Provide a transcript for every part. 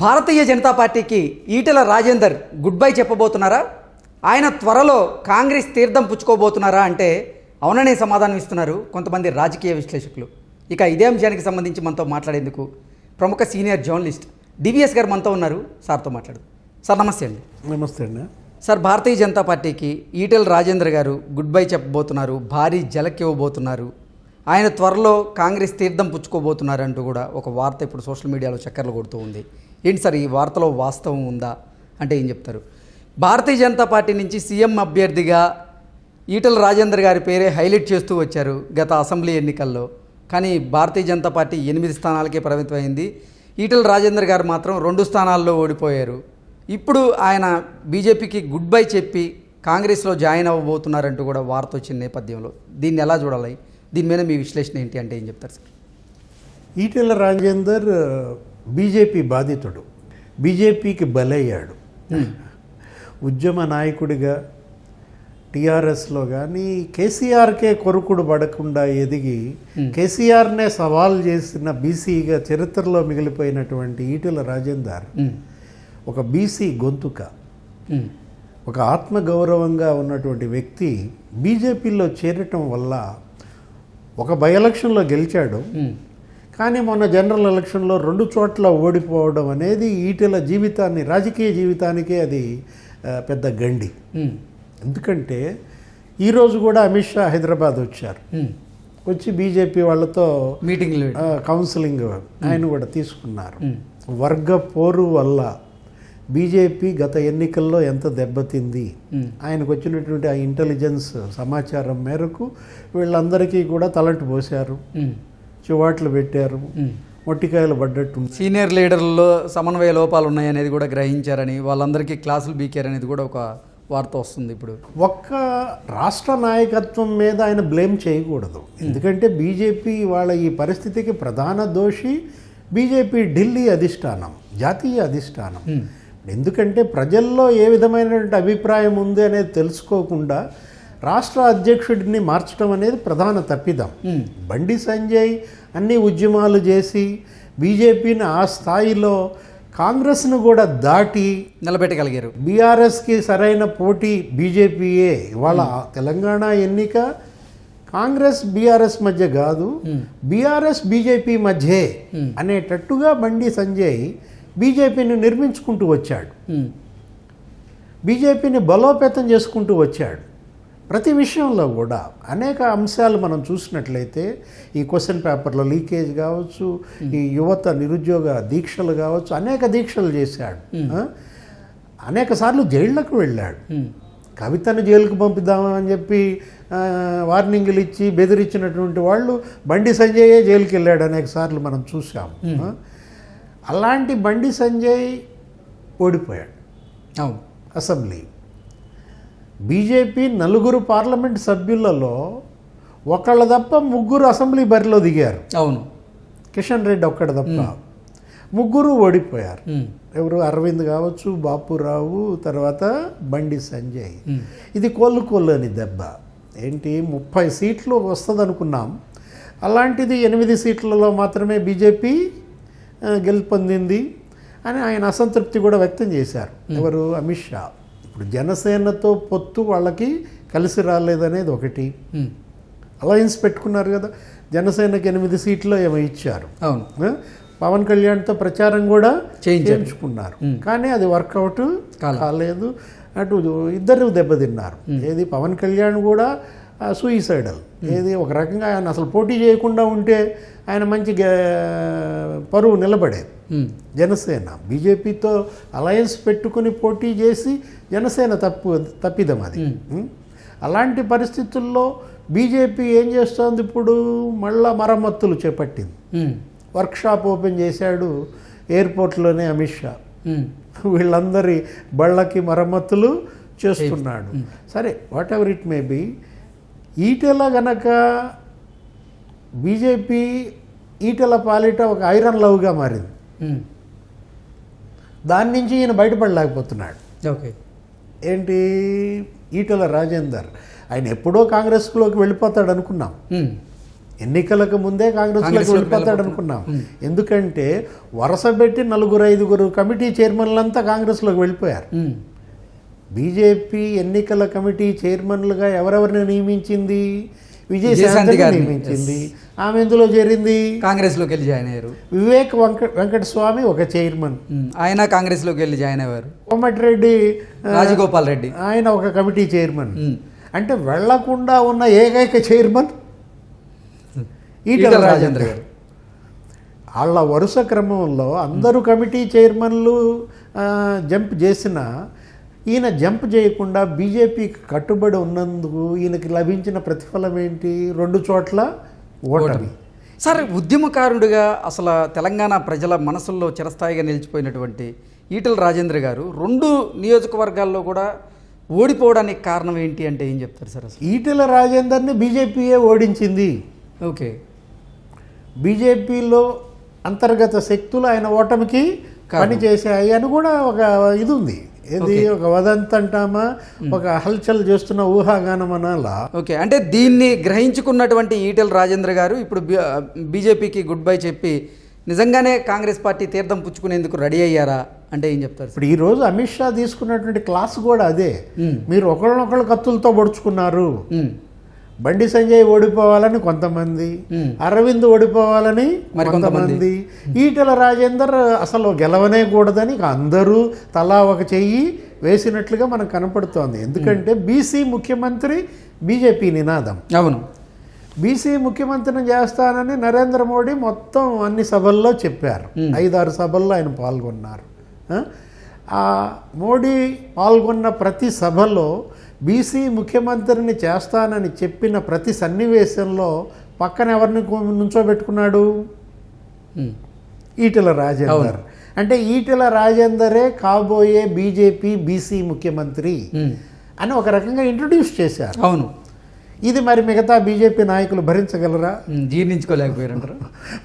భారతీయ జనతా పార్టీకి Etela Rajender good bye చెప్పబోతున్నారా? ఆయన త్వరలో కాంగ్రెస్ తీర్థం పుచ్చుకోబోతున్నారా అంటే అవుననే సమాధానం ఇస్తున్నారు కొంతమంది రాజకీయ విశ్లేషకులు. ఇక ఇదే అంశానికి సంబంధించి మనతో మాట్లాడేందుకు ప్రముఖ సీనియర్ జర్నలిస్ట్ డివిఎస్ గారు మనతో ఉన్నారు. సార్తో మాట్లాడు. సార్ నమస్తే అండి. నమస్తే అండి. సార్ భారతీయ జనతా పార్టీకి ఈటెల రాజేందర్ గారు గుడ్ బై చెప్పబోతున్నారు. భారీ జలక్ ఇవ్వబోతున్నారు ఆయన త్వరలో కాంగ్రెస్ తీర్థం పుచ్చుకోబోతున్నారు అంటూ కూడా ఒక వార్త ఇప్పుడు సోషల్ మీడియాలో చక్కర్లు కొడుతూ ఉంది. ఏంటి సార్ ఈ వార్తలో వాస్తవం ఉందా అంటే ఏం చెప్తారు? భారతీయ జనతా పార్టీ నుంచి సీఎం అభ్యర్థిగా ఈటల రాజేందర్ గారి పేరే హైలైట్ చేస్తూ వచ్చారు గత అసెంబ్లీ ఎన్నికల్లో. కానీ భారతీయ జనతా పార్టీ ఎనిమిది స్థానాలకే పరిమితమైంది. ఈటల రాజేందర్ గారు మాత్రం రెండు స్థానాల్లో ఓడిపోయారు. ఇప్పుడు ఆయన బీజేపీకి గుడ్ బై చెప్పి కాంగ్రెస్లో జాయిన్ అవ్వబోతున్నారంటూ కూడా వార్త వచ్చిన నేపథ్యంలో. దీన్ని ఎలా చూడాలి? దీని మీద మీ విశ్లేషణ ఏంటి అంటే ఏం చెప్తారు సార్? ఈటెల రాజేందర్ బీజేపీ బాధితుడు. బీజేపీకి బలయ్యాడు. ఉద్యమ నాయకుడిగా టీఆర్ఎస్లో కానీ కేసీఆర్కే కొరుకుడు పడకుండా ఎదిగి కేసీఆర్నే సవాల్ చేసిన బీసీగా చరిత్రలో మిగిలిపోయినటువంటి ఈటెల రాజేందర్ ఒక బీసీ గొంతుక. ఒక ఆత్మగౌరవంగా ఉన్నటువంటి వ్యక్తి బీజేపీలో చేరటం వల్ల ఒక బై ఎలక్షన్లో గెలిచాడు. కానీ మొన్న జనరల్ ఎలక్షన్లో రెండు చోట్ల ఓడిపోవడం అనేది ఈటెల జీవితాన్ని రాజకీయ జీవితానికే అది పెద్ద గండి. ఎందుకంటే ఈరోజు కూడా అమిత్ షా హైదరాబాద్ వచ్చారు. వచ్చి బీజేపీ వాళ్ళతో మీటింగ్లు ఆ, కౌన్సిలింగ్ ఆయన కూడా తీసుకున్నారు. వర్గ పోరు వల్ల బీజేపీ గత ఎన్నికల్లో ఎంత దెబ్బతింది? ఆయనకు వచ్చినటువంటి ఆ ఇంటెలిజెన్స్ సమాచారం మేరకు వీళ్ళందరికీ కూడా తలంటు పోశారు. చివాట్లు పెట్టారు. మొట్టికాయలు పడ్డట్టు సీనియర్ లీడర్లలో సమన్వయ లోపాలు ఉన్నాయనేది కూడా గ్రహించారని వాళ్ళందరికీ క్లాసులు బీకారనేది కూడా ఒక వార్త వస్తుంది ఇప్పుడు. ఒక్క రాష్ట్ర నాయకత్వం మీద ఆయన బ్లేమ్ చేయకూడదు. ఎందుకంటే బీజేపీ వాళ్ళ ఈ పరిస్థితికి ప్రధాన దోషి బీజేపీ ఢిల్లీ అధిష్టానం జాతీయ అధిష్టానం. ఎందుకంటే ప్రజల్లో ఏ విధమైనటువంటి అభిప్రాయం ఉంది అనేది తెలుసుకోకుండా రాష్ట్ర అధ్యక్షుడిని మార్చడం అనేది ప్రధాన తప్పిదం. బండి సంజయ్ అన్ని ఉద్యమాలు చేసి బీజేపీని ఆ స్థాయిలో కాంగ్రెస్ను కూడా దాటి నిలబెట్టగలిగారు. బీఆర్ఎస్కి సరైన పోటీ బీజేపీయే. ఇవాళ తెలంగాణ ఎన్నిక కాంగ్రెస్ బీఆర్ఎస్ మధ్య కాదు బీఆర్ఎస్ బీజేపీ మధ్యే అనేటట్టుగా బండి సంజయ్ బీజేపీని నిర్మించుకుంటూ వచ్చాడు. బీజేపీని బలోపేతం చేసుకుంటూ వచ్చాడు. ప్రతి విషయంలో కూడా అనేక అంశాలు మనం చూసినట్లయితే ఈ క్వశ్చన్ పేపర్లో లీకేజ్ కావచ్చు ఈ యువత నిరుద్యోగ దీక్షలు కావచ్చు అనేక దీక్షలు చేశాడు? అనేక సార్లు జైళ్ళకు వెళ్ళాడు. కవితను జైలుకు పంపిద్దామని చెప్పి వార్నింగ్లు ఇచ్చి బెదిరించినటువంటి వాళ్ళు బండి సంజయే జైలుకి వెళ్ళాడు అనేక సార్లు మనం చూసాం? అలాంటి బండి సంజయ్ ఓడిపోయాడు. అసెంబ్లీ. బీజేపీ నలుగురు పార్లమెంట్ సభ్యులలో ఒకళ్ళ తప్ప ముగ్గురు అసెంబ్లీ బరిలో దిగారు. అవును. కిషన్ రెడ్డి ఒక్కడు తప్ప. ముగ్గురు ఓడిపోయారు. ఎవరు అరవింద్ కావచ్చు బాపురావు తర్వాత బండి సంజయ్. ఇది కోళ్ళు కోళ్ళు అని దెబ్బ. ఏంటి? ముప్పై సీట్లు వస్తుంది అనుకున్నాం అలాంటిది ఎనిమిది సీట్లలో మాత్రమే బీజేపీ గెలుపొందింది అని ఆయన అసంతృప్తి కూడా వ్యక్తం చేశారు. ఎవరు? అమిత్ షా. ఇప్పుడు జనసేనతో పొత్తు వాళ్ళకి కలిసి రాలేదనేది ఒకటి. అలయన్స్ పెట్టుకున్నారు కదా. జనసేనకి ఎనిమిది సీట్లు ఏమో ఇచ్చారు. అవును? పవన్ కళ్యాణ్తో ప్రచారం కూడా. చేయించుకున్నారు. కానీ అది వర్కౌట్ కాలే. కాలేదు. అటు ఇద్దరు దెబ్బతిన్నారు. ఏది పవన్ కళ్యాణ్ కూడా సూయిసైడల్ ఏది ఒక రకంగా ఆయన అసలు పోటీ చేయకుండా ఉంటే ఆయన మంచి గే- పరువు నిలబడేది. జనసేన. బీజేపీతో అలయన్స్ పెట్టుకుని పోటీ చేసి జనసేన తప్పు తప్పిదం అది? అలాంటి పరిస్థితుల్లో బీజేపీ ఏం చేస్తోంది ఇప్పుడు? మళ్ళా మరమ్మతులు చేపట్టింది. వర్క్షాప్ ఓపెన్ చేశాడు ఎయిర్పోర్ట్లోనే అమిత్ షా. వీళ్ళందరి బళ్ళకి మరమ్మతులు చేస్తున్నాడు. సరే whatever it may be Eatala గనక బీజేపీ ఈటెల పాలిట ఒక ఐరన్ లవ్గా మారింది. దాని నుంచి ఈయన బయటపడలేకపోతున్నాడు. ఓకే. ఏంటి? ఈటెల రాజేందర్. ఆయన ఎప్పుడో కాంగ్రెస్లోకి వెళ్ళిపోతాడు అనుకున్నాం. ఎన్నికలకు ముందే కాంగ్రెస్లోకి వెళ్ళిపోతాడు అనుకున్నాం. ఎందుకంటే వరుస పెట్టి నలుగురు ఐదుగురు కమిటీ చైర్మన్లంతా కాంగ్రెస్లోకి వెళ్ళిపోయారు. బీజేపీ ఎన్నికల కమిటీ చైర్మన్లుగా ఎవరెవరిని నియమించింది? విజయశాంతి నియమించింది. ఆమె ఎందులో చేరింది? కాంగ్రెస్లోకి వెళ్ళి జాయిన్ అయ్యారు. వివేక్ వెంకట వెంకటస్వామి ఒక చైర్మన్. ఆయన కాంగ్రెస్లోకి వెళ్ళి జాయిన్ అయ్యారు. కోమటిరెడ్డి ఆ, రాజగోపాల్ రెడ్డి. ఆయన ఒక కమిటీ చైర్మన్. అంటే వెళ్ళకుండా ఉన్న ఏకైక చైర్మన్ ఈటల రాజేంద్ర గారు. వాళ్ళ వరుస క్రమంలో అందరూ కమిటీ చైర్మన్లు జంప్ చేసిన ఈయన జంప్ చేయకుండా బీజేపీకి కట్టుబడి ఉన్నందుకు ఈయనకి లభించిన ప్రతిఫలం ఏంటి? రెండు చోట్ల ఓటమి. సార్ ఉద్యమకారుడిగా అసలు తెలంగాణ ప్రజల మనసుల్లో చిరస్థాయిగా నిలిచిపోయినటువంటి ఈటల రాజేంద్ర గారు రెండు నియోజకవర్గాల్లో కూడా ఓడిపోవడానికి కారణం ఏంటి అంటే ఏం చెప్తారు సార్ అసలు? ఈటెల రాజేందర్ని బీజేపీయే ఓడించింది. ఓకే. బీజేపీలో అంతర్గత శక్తులు ఆయన ఓటమికి పనిచేసాయి అని కూడా ఒక ఇది ఉంది. ఏది ఒక వదంతి అంటామా? ఒక హల్చల్ చేస్తున్న ఊహాగానం అనాలా ఓకే అంటే దీన్ని గ్రహించుకున్నటువంటి ఈటెల రాజేంద్ర గారు ఇప్పుడు బీజేపీకి గుడ్ బై చెప్పి నిజంగానే కాంగ్రెస్ పార్టీ తీర్థం పుచ్చుకునేందుకు రెడీ అయ్యారా? అంటే ఏం చెప్తారు ఇప్పుడు ఈ రోజు అమిత్ షా తీసుకున్నటువంటి క్లాస్ కూడా అదే. మీరు ఒకళ్ళనొకళ్ళు కత్తులతో పొడుచుకున్నారు. బండి సంజయ్ ఓడిపోవాలని కొంతమంది. అరవింద్ ఓడిపోవాలని కొంతమంది. ఈటెల రాజేందర్ అసలు గెలవనే కూడదని అందరూ తలా ఒక చెయ్యి వేసినట్లుగా మనకు కనపడుతోంది. ఎందుకంటే బీసీ ముఖ్యమంత్రి బీజేపీ నినాదం. అవును. బీసీ ముఖ్యమంత్రిని చేస్తానని నరేంద్ర మోడీ మొత్తం అన్ని సభల్లో చెప్పారు. ఐదారు సభల్లో ఆయన పాల్గొన్నారు. మోడీ పాల్గొన్న ప్రతి సభలో బీసీ ముఖ్యమంత్రిని చేస్తానని చెప్పిన ప్రతి సన్నివేశంలో పక్కన ఎవరిని నుంచోబెట్టుకున్నాడు. ఈటెల రాజేందర్. అంటే ఈటెల రాజేందరే కాబోయే బీజేపీ బీసీ ముఖ్యమంత్రి. అని ఒక రకంగా ఇంట్రడ్యూస్ చేశారు. అవును. ఇది మరి మిగతా బీజేపీ నాయకులు భరించగలరా? జీర్ణించుకోలేకపోయారంటారు.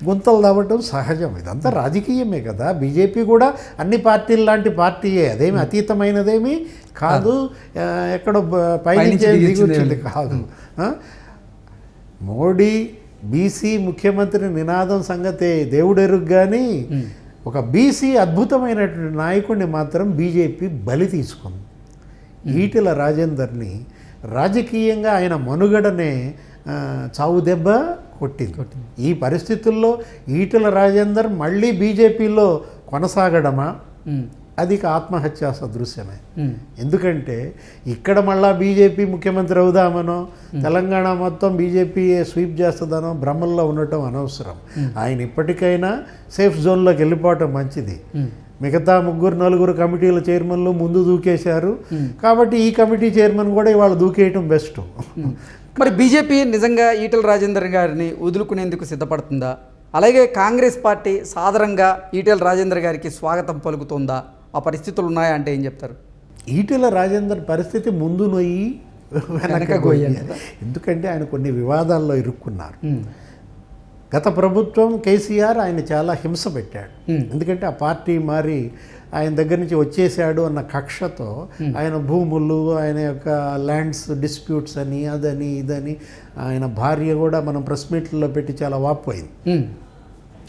గుంతలు దావటం సహజం. ఇదంతా రాజకీయమే కదా. బీజేపీ కూడా అన్ని పార్టీలు లాంటి పార్టీయే. అదేమి అతీతమైనదేమి కాదు. ఎక్కడో పైనుంచి దిగొచ్చింది కాదు? మోడీ బీసీ ముఖ్యమంత్రి నినాదం సంగతే దేవుడెరుగు కానీ ఒక బీసీ అద్భుతమైనటువంటి నాయకుడిని మాత్రం బీజేపీ బలి తీసుకుంది. ఈటెల రాజేందర్ని రాజకీయంగా ఆయన మనుగడనే చావు దెబ్బ కొట్టింది. ఈ పరిస్థితుల్లో ఈటెల రాజేందర్ మళ్ళీ బీజేపీలో కొనసాగడమా. అది ఆత్మహత్యా సదృశ్యమే. ఎందుకంటే ఇక్కడ మళ్ళా బీజేపీ ముఖ్యమంత్రి అవుదామనో తెలంగాణ మొత్తం బీజేపీ స్వీప్ చేస్తుందనో భ్రమల్లో ఉండటం అనవసరం. ఆయన ఇప్పటికైనా సేఫ్ జోన్లోకి వెళ్ళిపోవటం మంచిది. మిగతా ముగ్గురు నలుగురు కమిటీల చైర్మన్లు ముందు దూకేశారు. కాబట్టి ఈ కమిటీ చైర్మన్ కూడా ఇవాళ దూకేయటం బెస్ట్. మరి బీజేపీ నిజంగా ఈటల రాజేందర్ గారిని వదులుకునేందుకు సిద్ధపడుతుందా? అలాగే కాంగ్రెస్ పార్టీ సాధారణంగా ఈటల రాజేందర్ గారికి స్వాగతం పలుకుతుందా? ఆ పరిస్థితులు ఉన్నాయా అంటే ఏం చెప్తారు? ఈటెల రాజేందర్ పరిస్థితి ముందు నొయ్యి వెనక ఎందుకంటే ఆయన కొన్ని వివాదాల్లో ఇరుక్కున్నారు. గత ప్రభుత్వం కేసీఆర్ ఆయన చాలా హింస పెట్టాడు. Hmm. ఎందుకంటే ఆ పార్టీ మారి ఆయన దగ్గర నుంచి వచ్చేసాడు అన్న కక్షతో ఆయన భూములు ఆయన యొక్క ల్యాండ్స్ డిస్ప్యూట్స్ అని అదని ఇదని ఆయన భార్య కూడా మనం ప్రెస్ మీట్లలో పెట్టి చాలా వాపోయింది. ఉమ్.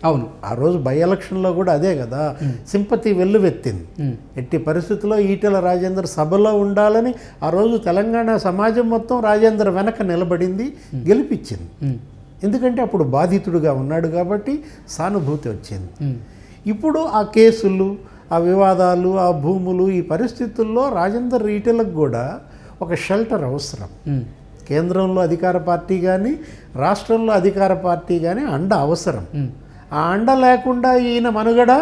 అవును. ఆ రోజు బై ఎలక్షన్లో కూడా అదే కదా. సింపతి వెల్లువెత్తింది. ఎట్టి పరిస్థితుల్లో ఈటెల రాజేందర్ సభలో ఉండాలని ఆ రోజు తెలంగాణ సమాజం మొత్తం రాజేందర్ వెనక నిలబడింది గెలిపించింది. ఎందుకంటే అప్పుడు బాధితుడుగా ఉన్నాడు కాబట్టి సానుభూతి వచ్చింది. ఇప్పుడు ఆ కేసులు ఆ వివాదాలు ఆ భూములు ఈ పరిస్థితుల్లో రాజేందర్ ఈటెలకు కూడా ఒక షెల్టర్ అవసరం. కేంద్రంలో అధికార పార్టీ కానీ రాష్ట్రంలో అధికార పార్టీ కానీ అండ అవసరం. ఆ అండ లేకుండా ఈయన మనుగడ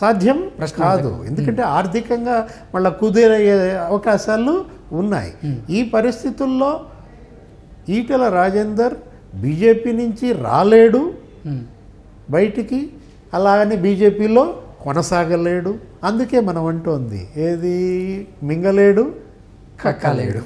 సాధ్యం కాదు. ఎందుకంటే ఆర్థికంగా మళ్ళీ కుదిరే అవకాశాలు ఉన్నాయి. ఈ పరిస్థితుల్లో ఈటెల రాజేందర్ బీజేపీ నుంచి రాలేడు. బయటికి అలాగని బీజేపీలో కొనసాగలేడు. అందుకే మనం అంటోంది ఏది మింగలేడు కక్కలేడు.